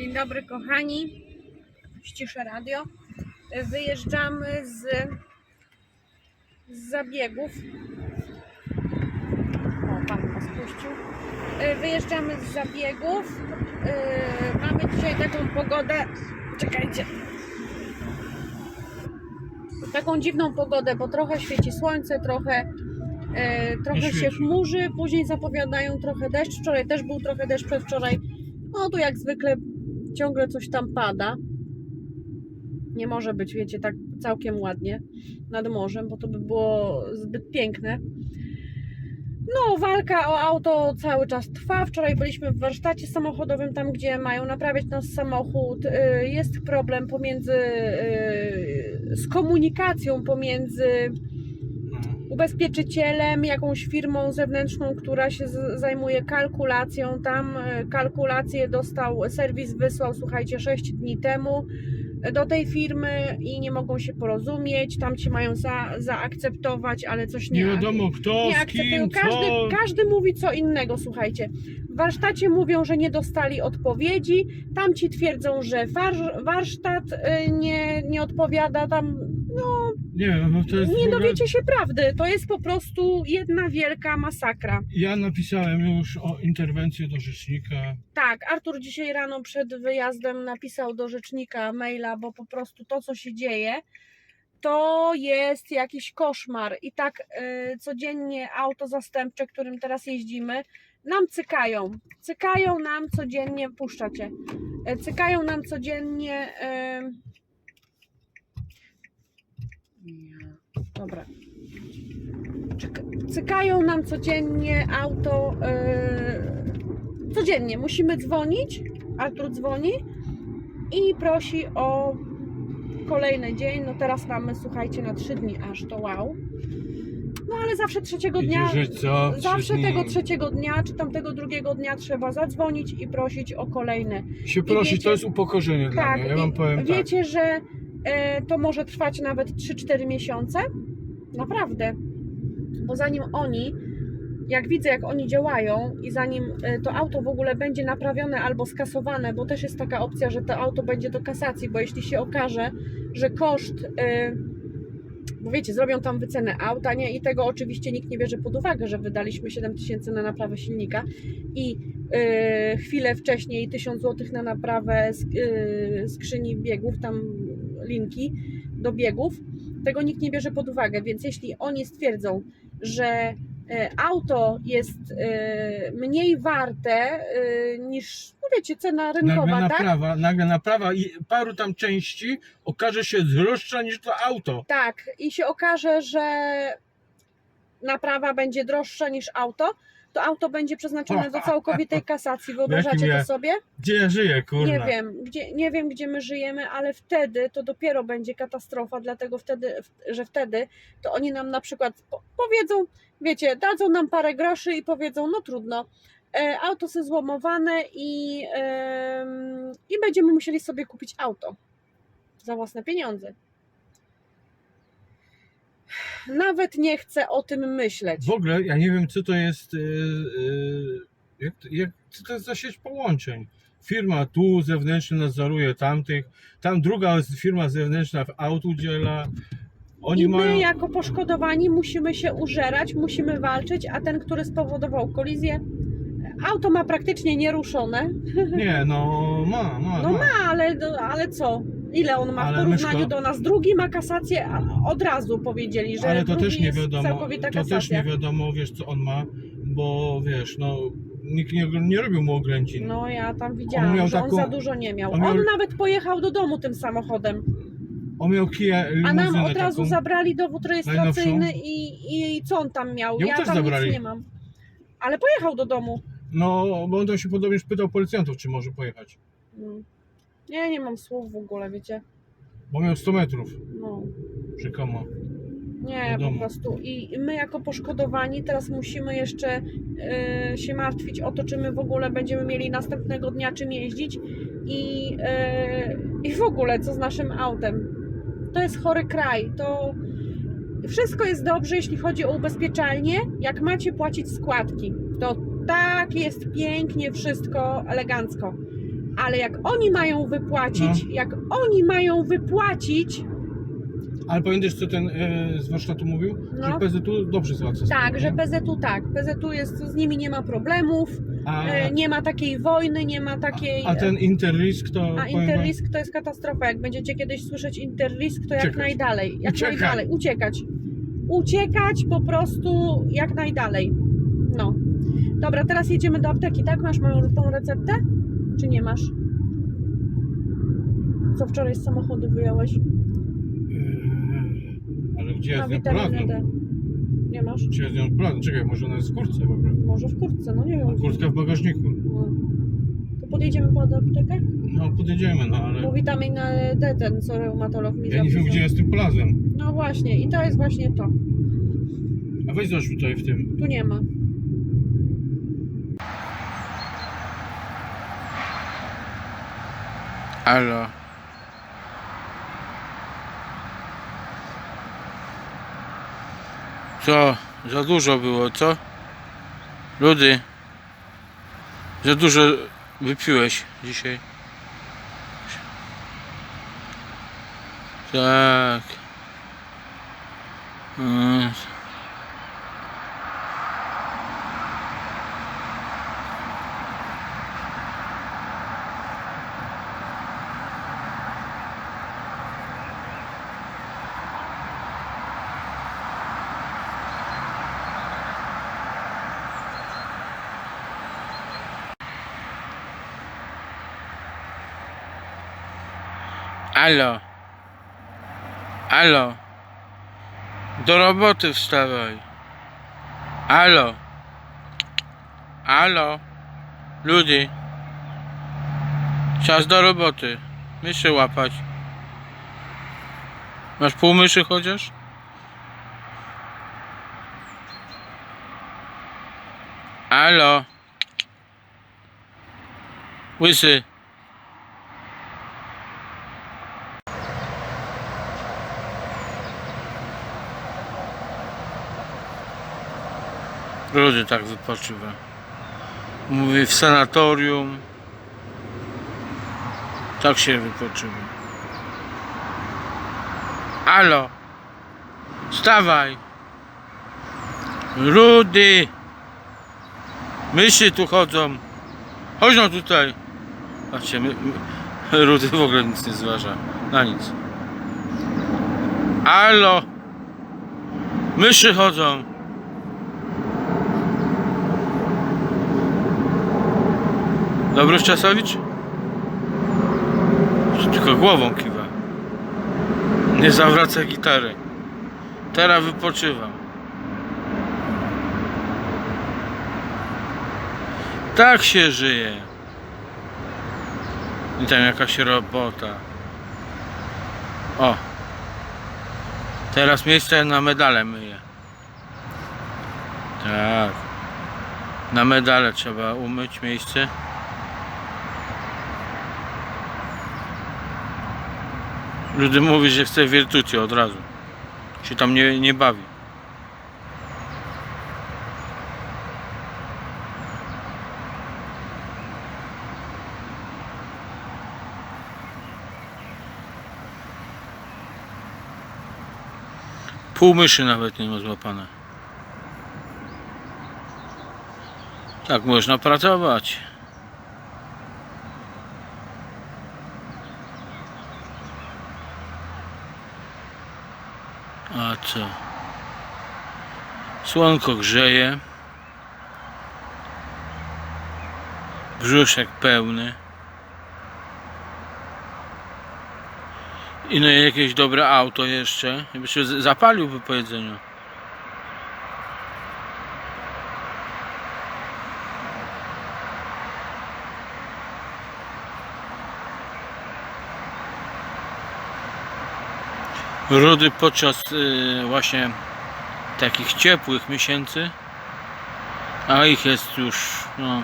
Dzień dobry kochani, ściszę radio. Wyjeżdżamy z, z zabiegów. O, pan nas puścił. Wyjeżdżamy z zabiegów. E, Mamy dzisiaj taką pogodę. Czekajcie. Taką dziwną pogodę, bo trochę świeci słońce, trochę, e, trochę się chmurzy, później zapowiadają trochę deszcz. Wczoraj też był trochę deszcz, przedwczoraj no tu jak zwykle ciągle coś tam pada. Nie może być, wiecie, tak całkiem ładnie nad morzem, bo to by było zbyt piękne. No, walka o auto cały czas trwa. Wczoraj byliśmy w warsztacie samochodowym, tam gdzie mają naprawiać nasz samochód. Y, Jest problem pomiędzy y, z komunikacją pomiędzy ubezpieczycielem, jakąś firmą zewnętrzną, która się zajmuje kalkulacją. Tam e, kalkulację dostał, serwis wysłał, słuchajcie, 6 dni temu e, do tej firmy i nie mogą się porozumieć. Tam ci mają za, zaakceptować, ale coś nie Nie wiadomo kto, nie z kim, Każdy, co. każdy mówi co innego, słuchajcie. W warsztacie mówią, że nie dostali odpowiedzi, tamci twierdzą, że war, warsztat y, nie, nie odpowiada, tam no, Nie wiem, no to jest nie ogóle- dowiecie się prawdy. To jest po prostu jedna wielka masakra. Ja napisałem już o interwencję do rzecznika. Tak, Artur dzisiaj rano przed wyjazdem napisał do rzecznika maila, bo po prostu to, co się dzieje, to jest jakiś koszmar. I tak y, codziennie auto zastępcze, którym teraz jeździmy, nam cykają. Cykają nam codziennie, puszczacie. Y, cykają nam codziennie. Y, nie, dobra. Cykają nam codziennie auto. y, codziennie musimy dzwonić. Artur dzwoni i prosi o kolejny dzień. No teraz mamy, słuchajcie, na trzy dni aż to wow. No ale zawsze trzeciego dnia. Że co? Zawsze dni. tego trzeciego dnia, czy tamtego drugiego dnia trzeba zadzwonić i prosić o kolejne. Się prosić, wiecie- to jest upokorzenie dla Tak, mnie. Ja wam powiem tak. wiecie, że e, to może trwać nawet 3-4 miesiące? Naprawdę. Bo zanim oni, jak widzę, jak oni działają i zanim e, to auto w ogóle będzie naprawione albo skasowane, bo też jest taka opcja, że to auto będzie do kasacji, bo jeśli się okaże, że koszt. E, bo wiecie, zrobią tam wycenę auta, nie? I tego oczywiście nikt nie bierze pod uwagę, że wydaliśmy 7 tysięcy na naprawę silnika i chwilę wcześniej 1000 zł na naprawę sk- skrzyni biegów, tam linki do biegów. Tego nikt nie bierze pod uwagę, więc jeśli oni stwierdzą, że yy, auto jest yy, mniej warte yy, niż, no wiecie, cena Nagle rynkowa, tak? naprawa, nagle naprawa i paru tam części okaże się droższa niż to auto. Tak, i się okaże, że naprawa będzie droższa niż auto, to auto będzie przeznaczone do całkowitej kasacji. Wyobrażacie to sobie? Gdzie ja żyję, kurwa? Nie wiem, gdzie, nie wiem, gdzie my żyjemy, ale wtedy to dopiero będzie katastrofa, dlatego wtedy, że wtedy to oni nam na przykład po- powiedzą, wiecie, dadzą nam parę groszy i powiedzą, no trudno, e, auto jest złomowane i, i będziemy musieli sobie kupić auto za własne pieniądze. Nawet nie chcę o tym myśleć. W ogóle ja nie wiem, co to jest. Yy, yy, jak, jak, co to jest za sieć połączeń? Firma tu zewnętrzna nadzoruje tamtych, tam druga firma zewnętrzna w aut udziela. Oni I my mają. jako poszkodowani musimy się użerać, musimy walczyć, a ten, który spowodował kolizję, auto ma praktycznie nieruszone. Nie, no ma, ma. No ma. ma, ale, ale co? Ile on ma w Ale porównaniu Myszko- do nas? Drugi ma kasację, a od razu powiedzieli, że Ale to drugi też nie jest wiadomo. całkowita To kasacja. też nie wiadomo, wiesz, co on ma, bo wiesz, no nikt nie, nie robił mu oględzin. No ja tam On widziałam, miał że on taką- za dużo nie miał. on miał- On nawet pojechał do domu tym samochodem, On miał Kia a nam limuzynę od razu taką. zabrali dowód rejestracyjny i, i co on tam miał? Ją ja też tam zabrali. nic nie mam. Ale pojechał do domu. No, bo on tam się podobnie pytał policjantów, czy może pojechać. Mm. Ja nie mam słów w ogóle, wiecie. Bo miał 100 metrów No, rzekomo. nie, po Wiadomo. prostu. I my jako poszkodowani teraz musimy jeszcze y, się martwić o to, czy my w ogóle będziemy mieli następnego dnia czym jeździć i, y, i w ogóle co z naszym autem. To jest chory kraj. To wszystko jest dobrze, jeśli chodzi o ubezpieczalnie, jak macie płacić składki. To tak jest pięknie, wszystko elegancko. Ale jak oni mają wypłacić, No. jak oni mają wypłacić, Ale pamiętasz, co ten e, z warsztatu mówił? No. Że PZU dobrze załatwia tak, że? PZU tak, PZU jest, z nimi nie ma problemów, A, e, nie ma takiej wojny, nie ma takiej... a ten Interrisk to... A Interrisk to jest katastrofa. Jak będziecie kiedyś słyszeć Interrisk, to jak najdalej. Jak najdalej. Uciekać. Uciekać po prostu jak najdalej. No. Dobra, teraz jedziemy do apteki, tak? Masz moją tą receptę? Czy nie masz? Co wczoraj z samochodu wyjąłeś? Eee, Ale gdzie ja Na z nią witaminę polazłem? D. Nie masz? Gdzie ja z nią polazłem? Czekaj, może ona jest w kurtce w ogóle. Może w kurtce, no nie wiem. Kurtka w bagażniku. No. To podjedziemy pod aptekę? No podjedziemy, no ale... Bo witaminę D ten, co reumatolog mi Ja nie wiem, zapisał. gdzie ja z tym polazłem. No właśnie, i to jest właśnie to. A weź zobacz tutaj w tym. Tu nie ma. Alo. Co? Za dużo było, co? Ludy. Za dużo wypiłeś dzisiaj. Tak. Mm. Alo. Alo. Do roboty wstawaj. Alo. Alo. Ludy. Czas do roboty. Myszy łapać. Masz pół myszy chociaż? Alo. Łysy. Ludzie tak wypoczywa. Mówi w sanatorium. Tak się wypoczywa. Alo. Wstawaj. Rudy. Myszy tu chodzą. Chodź no tutaj. Patrzcie, my, my, Rudy w ogóle nic nie zważa. Na nic. Alo. Myszy chodzą. Dobry Czasowicz? Tylko głową kiwa. Nie zawraca gitary. Teraz wypoczywam. Tak się żyje. I tam jakaś robota. O. Teraz miejsce na medale myję. Tak. Na medale trzeba umyć miejsce. Ludy mówi, że chce wirtucie od razu. Się tam nie, nie bawi. Pół myszy nawet nie ma złapane. Tak można pracować. A co? Słonko grzeje. Brzuszek pełny. I no jakieś dobre auto jeszcze. Jakby się z- zapaliłby po jedzeniu. Rudy podczas y, właśnie takich ciepłych miesięcy, a ich jest już, no,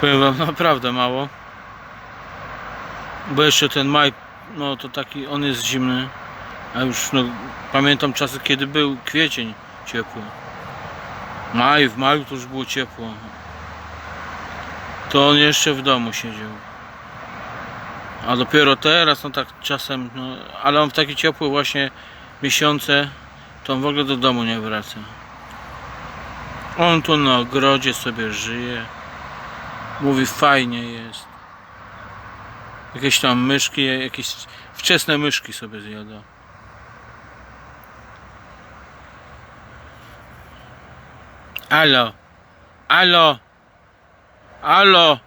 powiem wam naprawdę mało, bo jeszcze ten maj, no to taki, on jest zimny, a już, no, pamiętam czasy, kiedy był kwiecień ciepły, maj, w maju to już było ciepło, to on jeszcze w domu siedział. A dopiero teraz, no tak czasem, no, ale on w takie ciepłe właśnie miesiące, to on w ogóle do domu nie wraca. On tu na ogrodzie sobie żyje. Mówi fajnie jest. Jakieś tam myszki, jakieś wczesne myszki sobie zjada. Alo, alo, alo,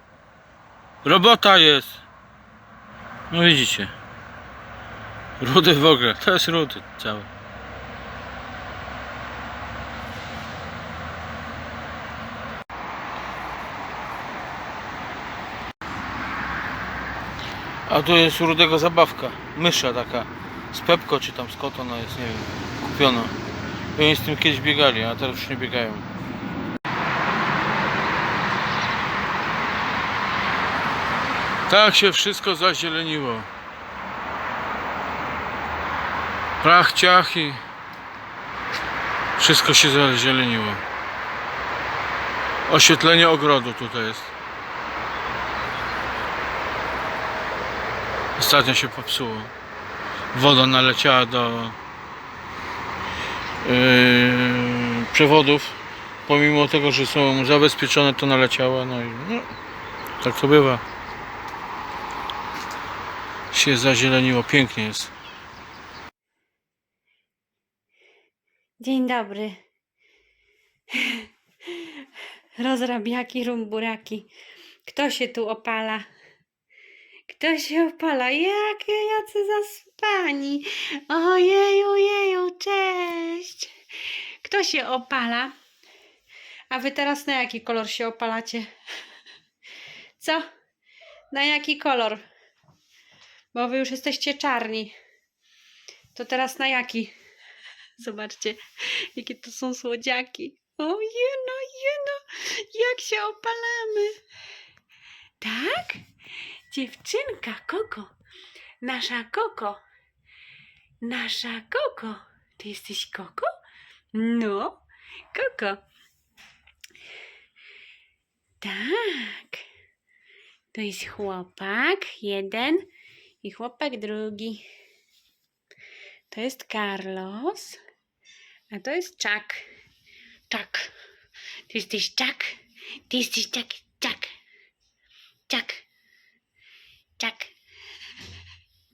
robota jest. No widzicie. Rudy w ogóle, to jest rudy cały. A tu jest Rudego zabawka. Mysza taka. Z Pepko czy tam z Koto, no jest, nie wiem. Kupiona. Oni z tym kiedyś biegali, a teraz już nie biegają. Tak się wszystko zazieleniło. Prach, ciach i wszystko się zazieleniło. Oświetlenie ogrodu tutaj jest. Ostatnio się popsuło. Woda naleciała do yy, przewodów. Pomimo tego, że są zabezpieczone, to naleciała. No i no, tak to bywa. Się zazieleniło. Pięknie jest. Dzień dobry. Rozrabiaki, rumburaki. Kto się tu opala? Kto się opala? Jakie jacy zaspani. Ojeju, ojeju, cześć. Kto się opala? A wy teraz na jaki kolor się opalacie? Co? Na jaki kolor? Bo wy już jesteście czarni. To teraz na jaki? Zobaczcie, jakie to są słodziaki. O jeno, jeno, jak się opalamy. Tak? Dziewczynka, Koko. Nasza Koko. Nasza Koko. Ty jesteś Koko? No, Koko. Tak. To jest chłopak jeden i chłopak drugi. To jest Carlos. A to jest Chuck. Chuck. Ty jesteś Chuck. Ty jesteś Chuck. Chuck. Chuck. Chuck.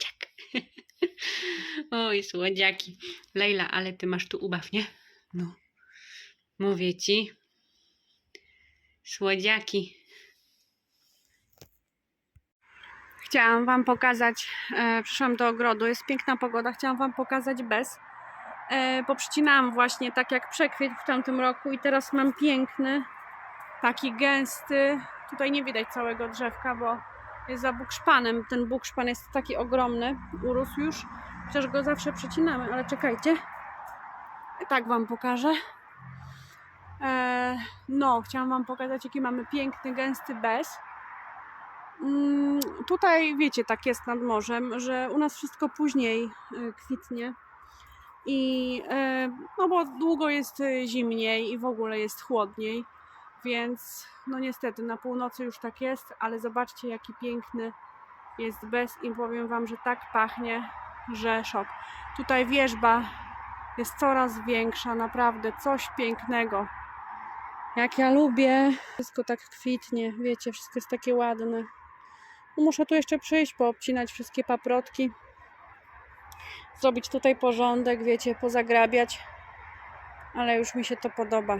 Chuck. Oj, słodziaki. Lejla, ale ty masz tu ubaw, nie? No. Mówię ci. Słodziaki. Chciałam Wam pokazać, e, przyszłam do ogrodu, jest piękna pogoda, chciałam Wam pokazać bez. E, poprzycinałam właśnie tak jak przekwiet w tamtym roku i teraz mam piękny, taki gęsty, tutaj nie widać całego drzewka, bo jest za bukszpanem, ten bukszpan jest taki ogromny, urósł już, chociaż go zawsze przycinamy, ale czekajcie, tak Wam pokażę. E, no, chciałam Wam pokazać jaki mamy piękny, gęsty bez. Mm, Tutaj wiecie, tak jest nad morzem, że u nas wszystko później y, kwitnie. I y, no bo długo jest y, zimniej i w ogóle jest chłodniej, więc no niestety na północy już tak jest, ale zobaczcie jaki piękny jest bez i powiem wam, że tak pachnie, że szok. Tutaj wierzba jest coraz większa, naprawdę coś pięknego. Jak ja lubię, wszystko tak kwitnie, wiecie, wszystko jest takie ładne. No Muszę tu jeszcze przyjść, poobcinać wszystkie paprotki. Zrobić tutaj porządek, wiecie, pozagrabiać. Ale już mi się to podoba.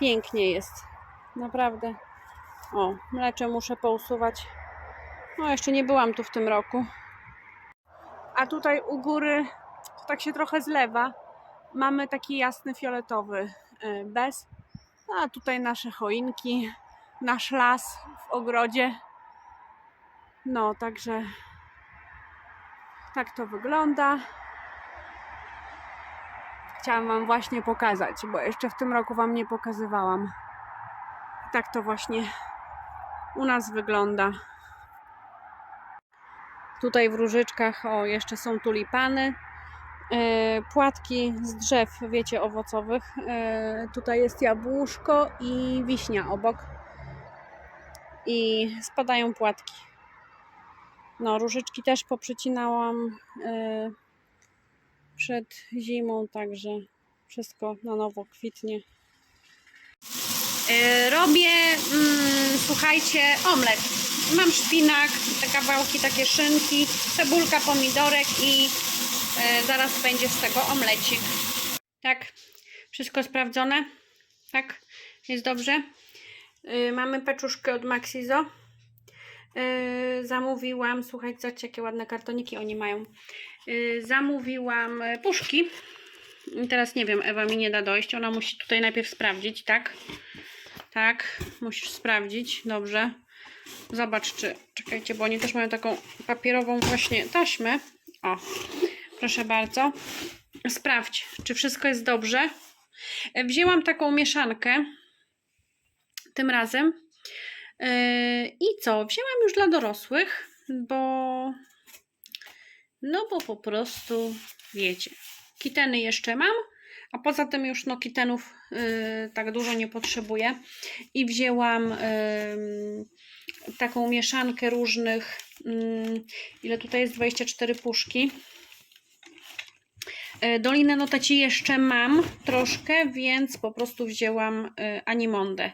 Pięknie jest. Naprawdę. O, mlecze muszę pousuwać. No, jeszcze nie byłam tu w tym roku. A tutaj u góry to tak się trochę zlewa. Mamy taki jasny fioletowy y, bez. A tutaj nasze choinki, nasz las w ogrodzie. No, także tak to wygląda. Chciałam Wam właśnie pokazać, bo jeszcze w tym roku Wam nie pokazywałam. Tak to właśnie u nas wygląda. Tutaj w różyczkach, o, jeszcze są tulipany. e, Płatki z drzew, wiecie, owocowych. E, Tutaj jest jabłuszko i wiśnia obok. I spadają płatki. No, różyczki też poprzecinałam e, przed zimą, także wszystko na nowo kwitnie. E, Robię, mm, słuchajcie, omlet. Mam szpinak, te kawałki, takie szynki, cebulka, pomidorek i e, zaraz będzie z tego omlecik. Tak, wszystko sprawdzone. Tak, jest dobrze. Y, Mamy peczuszkę od Maxizo. Y, Zamówiłam, słuchajcie, zobaczcie, jakie ładne kartoniki oni mają. Y, Zamówiłam e, puszki. I Teraz nie wiem, Ewa mi nie da dojść. Ona musi tutaj najpierw sprawdzić, tak? Tak, musisz sprawdzić. Dobrze. Zobacz, czy. Czekajcie, bo oni też mają taką papierową właśnie taśmę. O, proszę bardzo. Sprawdź, czy wszystko jest dobrze. E, Wzięłam taką mieszankę tym razem. Yy, I co? Wzięłam już dla dorosłych, bo no bo po prostu wiecie, kiteny jeszcze mam, a poza tym już no kitenów yy, tak dużo nie potrzebuję. I wzięłam yy, taką mieszankę różnych yy, ile tutaj jest? 24 puszki. Yy, Dolinę Noteci jeszcze mam troszkę, więc po prostu wzięłam Animondę. y,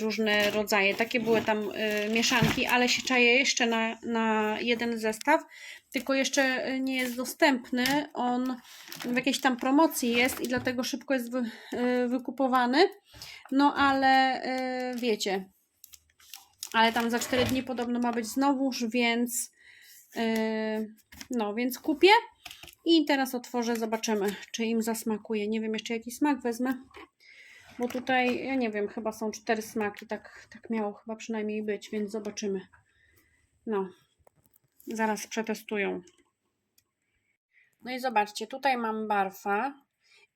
różne rodzaje. Takie były tam y, mieszanki, ale się czaję jeszcze na, na jeden zestaw, tylko jeszcze nie jest dostępny. On w jakiejś tam promocji jest i dlatego szybko jest wy, y, wykupowany. No ale wiecie, ale tam za 4 dni podobno ma być znowuż, więc no, więc kupię. I teraz otworzę, zobaczymy, czy im zasmakuje. Nie wiem jeszcze jaki smak wezmę. Bo tutaj, ja nie wiem, chyba są cztery smaki, tak, tak miało chyba przynajmniej być, więc zobaczymy. No, zaraz przetestują. No i zobaczcie, tutaj mam barfa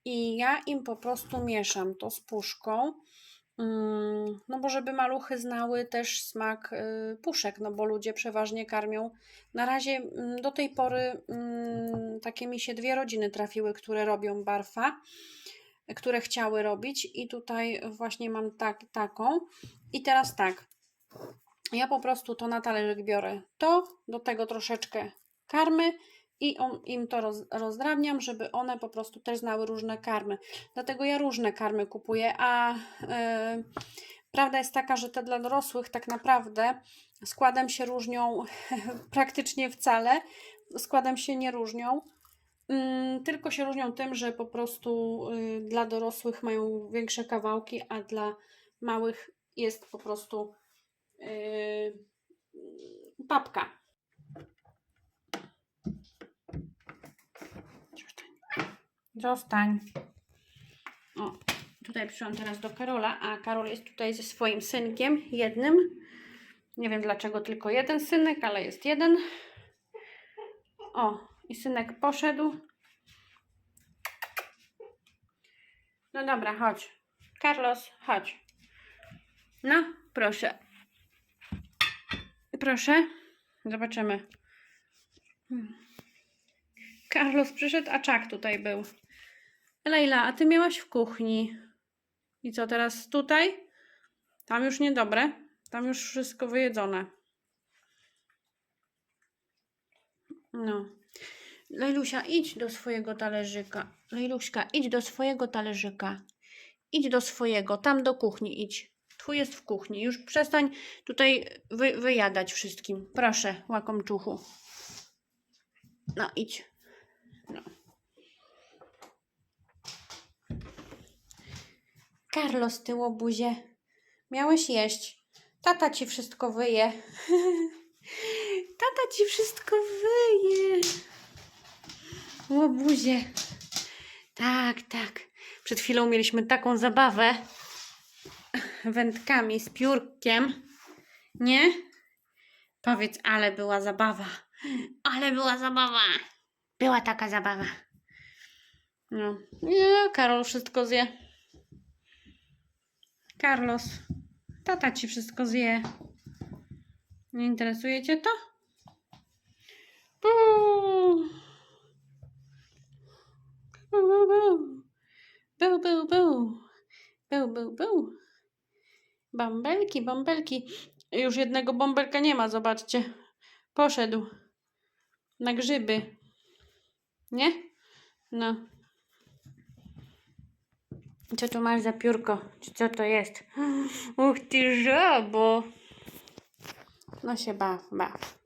i ja im po prostu mieszam to z puszką. Mm, No bo żeby maluchy znały też smak y, puszek, no bo ludzie przeważnie karmią. Na razie mm, do tej pory mm, takie mi się dwie rodziny trafiły, które robią barfa które chciały robić i tutaj właśnie mam tak, taką. I teraz tak. Ja po prostu to na talerzyk biorę to, do tego troszeczkę karmy i on, im to roz, rozdrabniam, żeby one po prostu też znały różne karmy. Dlatego ja różne karmy kupuję, a yy, prawda jest taka, że te dla dorosłych tak naprawdę składem się różnią praktycznie wcale składem się nie różnią Tylko się różnią tym, że po prostu y, dla dorosłych mają większe kawałki, a dla małych jest po prostu y, papka. Zostań. O, tutaj przyszłam teraz do Karola, a Karol jest tutaj ze swoim synkiem, jednym. Nie wiem dlaczego tylko jeden synek, ale jest jeden. O, i synek poszedł. No dobra, chodź. Carlos, chodź. No, proszę. Proszę. Zobaczymy. Hmm. Carlos przyszedł, a Czak tutaj był. Leila, a ty miałaś w kuchni. I co teraz tutaj? Tam już niedobre. Tam już wszystko wyjedzone. No. Lejlusia, idź do swojego talerzyka. Lejluśka, idź do swojego talerzyka. Idź do swojego, tam do kuchni idź. Twój jest w kuchni. Już przestań tutaj wy, wyjadać wszystkim. Proszę, łakomczuchu. No, idź. No. Carlos, ty łobuzie. Miałeś jeść. Tata ci wszystko wyje. Tata ci wszystko wyje. Łobuzie. Tak, tak. Przed chwilą mieliśmy taką zabawę. Wędkami z piórkiem. Nie? Powiedz, ale była zabawa. Ale była zabawa. Była taka zabawa. No. Nie, Karol wszystko zje. Carlos, tata ci wszystko zje. Nie interesuje cię to? Buu. Buu, buu, buu. Buu, buu, buu. Buu, buu, buu. Bąbelki, bąbelki. Już jednego bąbelka nie ma, zobaczcie. Poszedł. Na grzyby. Nie? No. Co tu masz za piórko? Co to jest? Uch ty żabo. No się baw, baw.